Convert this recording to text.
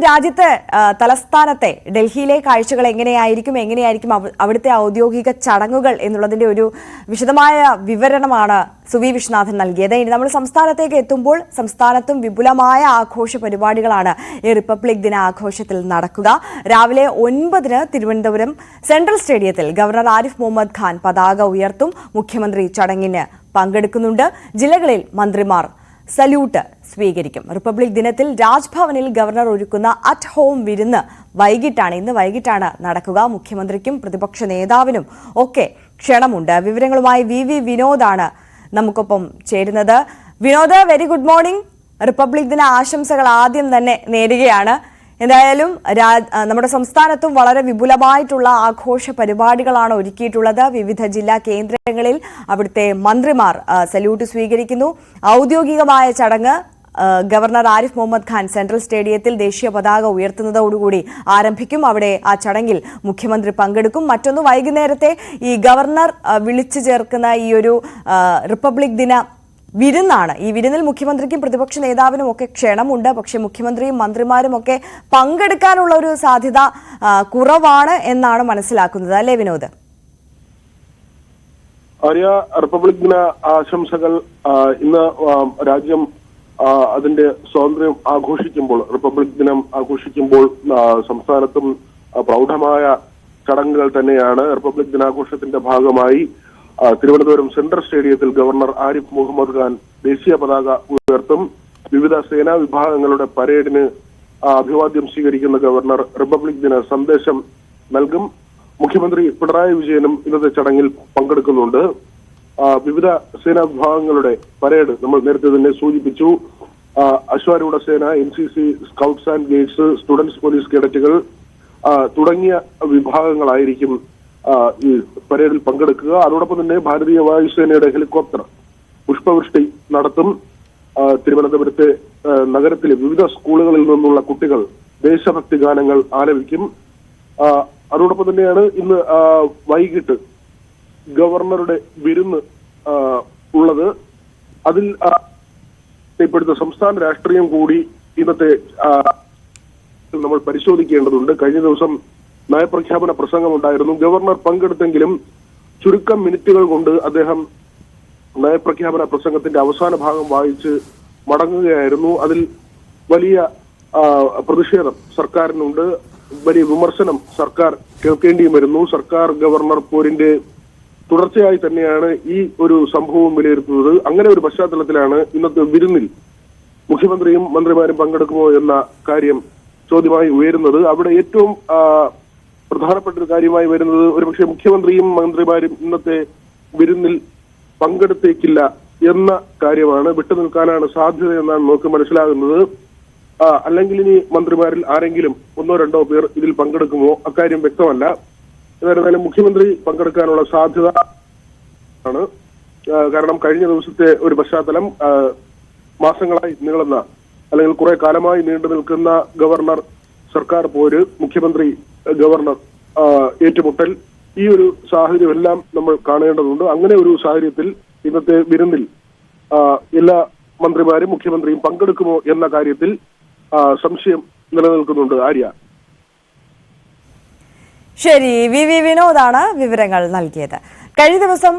രാജ്യത്തെ രാജ്യത്ത് തലസ്ഥാനത്തെ ഡൽഹിയിലെ കാഴ്ചകൾ എങ്ങനെയായിരിക്കും എങ്ങനെയായിരിക്കും അവ- അവിടുത്തെ ഔദ്യോഗിക ചടങ്ങുകൾ എന്നുള്ളതിന്റെ ഒരു വിശദമായ വിവരണമാണ് സുവി വിശ്വനാഥൻ നൽകിയത്. ഇനി നമ്മൾ സംസ്ഥാനത്തേക്ക് എത്തുമ്പോൾ സംസ്ഥാനത്തും വിപുലമായ ആഘോഷ പരിപാടികളാണ് ഈ റിപ്പബ്ലിക് ദിന ആഘോഷത്തിൽ നടക്കുക. രാവിലെ ഒൻപതിന് തിരുവനന്തപുരം സെൻട്രൽ സ്റ്റേഡിയത്തിൽ ഗവർണർ ആരിഫ് മുഹമ്മദ് ഖാൻ പതാക ഉയർത്തും. മുഖ്യമന്ത്രി ചടങ്ങിന് പങ്കെടുക്കുന്നുണ്ട്. ജില്ലകളിൽ മന്ത്രിമാർ സല്യൂട്ട് സ്വീകരിക്കും. റിപ്പബ്ലിക് ദിനത്തിൽ രാജ്ഭവനിൽ ഗവർണർ ഒരുക്കുന്ന അറ്റ് ഹോം വിരുന്ന് വൈകിട്ടാണ്. ഇന്ന് വൈകിട്ടാണ് നടക്കുക. മുഖ്യമന്ത്രിക്കും പ്രതിപക്ഷ നേതാവിനും ഒക്കെ ക്ഷണമുണ്ട്. വിവരങ്ങളുമായി വി വി വിനോദാണ് നമുക്കൊപ്പം ചേരുന്നത്. Vinod very good morning republic ദിന ആശംസകൾ ആദ്യം തന്നെ നേരുകയാണ്. എന്തായാലും നമ്മുടെ സംസ്ഥാനത്തും വളരെ വിപുലമായിട്ടുള്ള ആഘോഷ പരിപാടികളാണ് ഒരുക്കിയിട്ടുള്ളത്. വിവിധ ജില്ലാ കേന്ദ്രങ്ങളിൽ അവിടുത്തെ മന്ത്രിമാർ സല്യൂട്ട് സ്വീകരിക്കുന്നു. ഔദ്യോഗികമായ ചടങ്ങ് ഗവർണർ ആരിഫ് മുഹമ്മദ് ഖാൻ സെൻട്രൽ സ്റ്റേഡിയത്തിൽ ദേശീയ പതാക ഉയർത്തുന്നതോടുകൂടി ആരംഭിക്കും. അവിടെ ആ ചടങ്ങിൽ മുഖ്യമന്ത്രി പങ്കെടുക്കും. മറ്റൊന്ന് വൈകുന്നേരത്തെ ഈ ഗവർണർ വിളിച്ചു ചേർക്കുന്ന ഈ ഒരു റിപ്പബ്ലിക് ദിന വിരുന്നാണ്. ഈ വിരുന്നിൽ മുഖ്യമന്ത്രിക്കും പ്രതിപക്ഷ നേതാവിനും ഒക്കെ ക്ഷണമുണ്ട്. പക്ഷെ മുഖ്യമന്ത്രിയും മന്ത്രിമാരും ഒക്കെ പങ്കെടുക്കാനുള്ള ഒരു സാധ്യത കുറവാണ് എന്നാണ് മനസ്സിലാക്കുന്നത്. അല്ലേ വിനോദ്? ആര്യ റിപ്പബ്ലിക് ദിന ആശംസകൾ ഇന്ന് രാജ്യം അതിന്റെ സ്വാതന്ത്ര്യം ആഘോഷിക്കുമ്പോൾ റിപ്പബ്ലിക് ദിനം ആഘോഷിക്കുമ്പോൾ സംസ്ഥാനത്തും പ്രൗഢമായ ചടങ്ങുകൾ തന്നെയാണ് റിപ്പബ്ലിക് ദിനാഘോഷത്തിന്റെ ഭാഗമായി തിരുവനന്തപുരം സെൻട്രൽ സ്റ്റേഡിയത്തിൽ ഗവർണർ ആരിഫ് മുഹമ്മദ് ഖാൻ ദേശീയ പതാക ഉയർത്തും. വിവിധ സേനാ വിഭാഗങ്ങളുടെ പരേഡിന് അഭിവാദ്യം സ്വീകരിക്കുന്ന ഗവർണർ റിപ്പബ്ലിക് ദിന സന്ദേശം നൽകും. മുഖ്യമന്ത്രി പിണറായി വിജയനും ഇന്നത്തെ ചടങ്ങിൽ പങ്കെടുക്കുന്നുണ്ട്. വിവിധ സേനാ വിഭാഗങ്ങളുടെ പരേഡ് നമ്മൾ നേരത്തെ തന്നെ സൂചിപ്പിച്ചു. അശ്വാരൂഢ സേന N C C scouts and guides students police കേഡറ്റുകൾ തുടങ്ങിയ വിഭാഗങ്ങളായിരിക്കും ഈ പരേഡിൽ പങ്കെടുക്കുക. അതോടൊപ്പം തന്നെ ഭാരതീയ വായുസേനയുടെ ഹെലികോപ്റ്റർ പുഷ്പവൃഷ്ടി നടത്തും. തിരുവനന്തപുരത്തെ നഗരത്തിലെ വിവിധ സ്കൂളുകളിൽ നിന്നുള്ള കുട്ടികൾ ദേശഭക്തി ഗാനങ്ങൾ ആലപിക്കും. അതോടൊപ്പം തന്നെയാണ് ഇന്ന് വൈകിട്ട് ഗവർണറുടെ വിരുന്ന് ഉള്ളത്. അതിൽ ഇപ്പോഴത്തെ സംസ്ഥാന രാഷ്ട്രീയം കൂടി ഇന്നത്തെ നമ്മൾ പരിശോധിക്കേണ്ടതുണ്ട്. കഴിഞ്ഞ ദിവസം നയപ്രഖ്യാപന പ്രസംഗമുണ്ടായിരുന്നു. ഗവർണർ പങ്കെടുത്തെങ്കിലും ചുരുക്കം മിനിറ്റുകൾ കൊണ്ട് അദ്ദേഹം നയപ്രഖ്യാപന പ്രസംഗത്തിന്റെ അവസാന ഭാഗം വായിച്ച് മടങ്ങുകയായിരുന്നു. അതിൽ വലിയ പ്രതിഷേധം സർക്കാരിനുണ്ട്. വലിയ വിമർശനം സർക്കാർ കേൾക്കേണ്ടിയും വരുന്നു സർക്കാർ ഗവർണർ പോരിന്റെ തുടർച്ചയായി തന്നെയാണ് ഈ ഒരു സംഭവം വിലയിരുത്തുന്നത്. അങ്ങനെ ഒരു പശ്ചാത്തലത്തിലാണ് ഇന്നത്തെ വിരുന്നിൽ മുഖ്യമന്ത്രിയും മന്ത്രിമാരും പങ്കെടുക്കുമോ എന്ന കാര്യം ചോദ്യമായി ഉയരുന്നത്. അവിടെ ഏറ്റവും പ്രധാനപ്പെട്ട ഒരു കാര്യമായി വരുന്നത് ഒരുപക്ഷെ മുഖ്യമന്ത്രിയും മന്ത്രിമാരും ഇന്നത്തെ വിരുന്നിൽ പങ്കെടുത്തേക്കില്ല എന്ന കാര്യമാണ്. വിട്ടുനിൽക്കാനാണ് സാധ്യത എന്നാണ് നമുക്ക് മനസ്സിലാകുന്നത്. അല്ലെങ്കിൽ ഇനി മന്ത്രിമാരിൽ ആരെങ്കിലും ഒന്നോ രണ്ടോ പേർ ഇതിൽ പങ്കെടുക്കുമോ? അക്കാര്യം വ്യക്തമല്ല. എന്നിരുന്നാലും മുഖ്യമന്ത്രി പങ്കെടുക്കാനുള്ള സാധ്യത ആണ്. കാരണം കഴിഞ്ഞ ദിവസത്തെ ഒരു പശ്ചാത്തലം മാസങ്ങളായി നീളുന്ന അല്ലെങ്കിൽ കുറെ കാലമായി നീണ്ടു നിൽക്കുന്ന ഗവർണർ സർക്കാർ പോര് മുഖ്യമന്ത്രി ഗവർണർ ഏറ്റുമുട്ടൽ. ഈ ഒരു സാഹചര്യം എല്ലാം നമ്മൾ കാണേണ്ടതുണ്ട്. അങ്ങനെ ഒരു സാഹചര്യത്തിൽ ഇന്നത്തെ വിരുന്നിൽ എല്ലാ മന്ത്രിമാരും മുഖ്യമന്ത്രിയും പങ്കെടുക്കുമോ എന്ന കാര്യത്തിൽ സംശയം നിലനിൽക്കുന്നുണ്ട്. ആര്യ? ശരി. വി വി വിനോദാണ് വിവരങ്ങൾ നൽകിയത്. കഴിഞ്ഞ ദിവസം